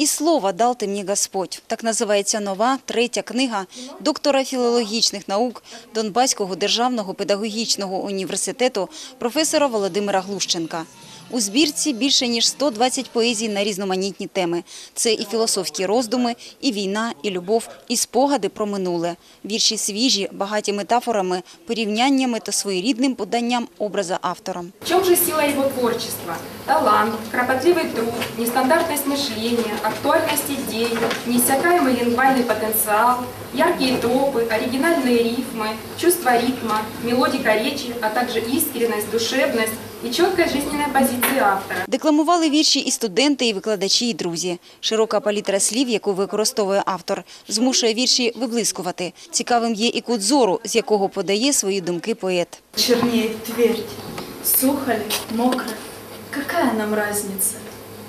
І слово дал ти мені Господь. Так називається нова, третя книга доктора філологічних наук Донбаського державного педагогічного університету професора Володимира Глущенка. У збірці більше ніж 120 поезій на різноманітні теми. Це і філософські роздуми, і війна, і любов, і спогади про минуле. Вірші свіжі, багаті метафорами, порівняннями та своєрідним поданням образа автором. В чем же сила его творчества? Талант, кропотливый труд, нестандартность мышления, актуальность идей, неиссякаемый лингвальный потенциал, яркие тропы, оригинальные рифмы, чувство ритма, мелодика речи, а также искренность, душевность и четкая жизненная позиция автора. Декламували вірші і студенти, і викладачі, і друзі. Широка палітра слів, яку використовує автор, змушує вірші виблискувати. Цікавим є і кут зору, з якого подає свої думки поет. Чернеет твердь, сухо ли, мокро, какая нам разница?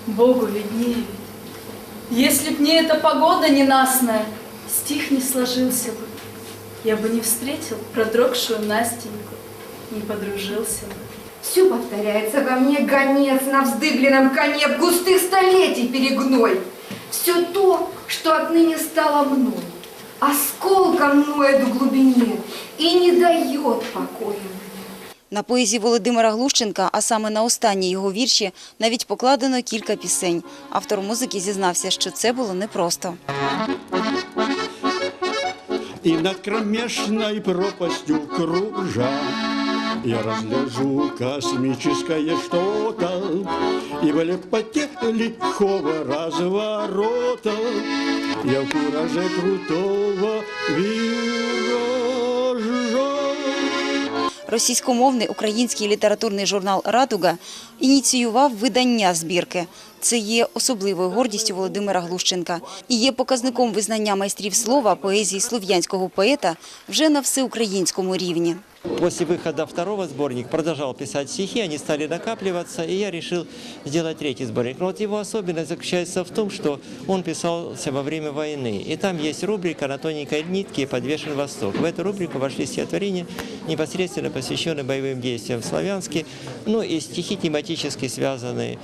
Богу виднее ведь. Если б не эта погода ненастная, стих не сложился бы. Я бы не встретил продрогшую Настеньку, не подружился бы. Все повторяется во мне гонец на вздыбленном коне в густых столетий перегной. Все то, что отныне стало мной, осколком ноет в глубине и не дает покоя. На поезі Володимира Глущенка, а саме на останній його вірші, навіть покладено кілька пісень. Автор музики зізнався, що це було непросто. И над кромешной пропастью кружа я разгляжу космическое что-то И в лепоте лихого разворота Я в кураже крутого виража Російськомовний український літературний журнал «Радуга» ініціював видання збірки. Це є особливою гордістю Володимира Глущенка і є показником визнання майстрів слова поезії слов'янського поета вже на всеукраїнському рівні. После выхода второго сборника продолжал писать стихи, они стали накапливаться, и я решил сделать третий сборник. Но вот его особенность заключается в том, что он писался во время войны. И там есть рубрика «На тоненькой нитке подвешен восток». В эту рубрику вошли стихотворения, непосредственно посвященные боевым действиям в Славянске, ну и стихи тематически связанные э,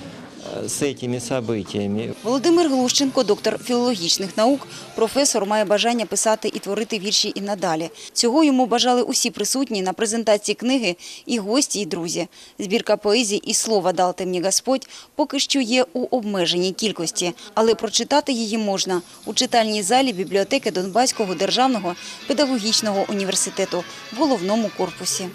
с этими событиями. Володимир Глущенко, доктор філологічних наук, професор, має бажання писати і творити вірші і надалі. Цього йому бажали усі присутні на презентації книги і гості, і друзі. Збірка поезії і слова «Дал ти мені Господь» поки що є у обмеженій кількості, але прочитати її можна у читальній залі бібліотеки Донбаського державного педагогічного університету в головному корпусі.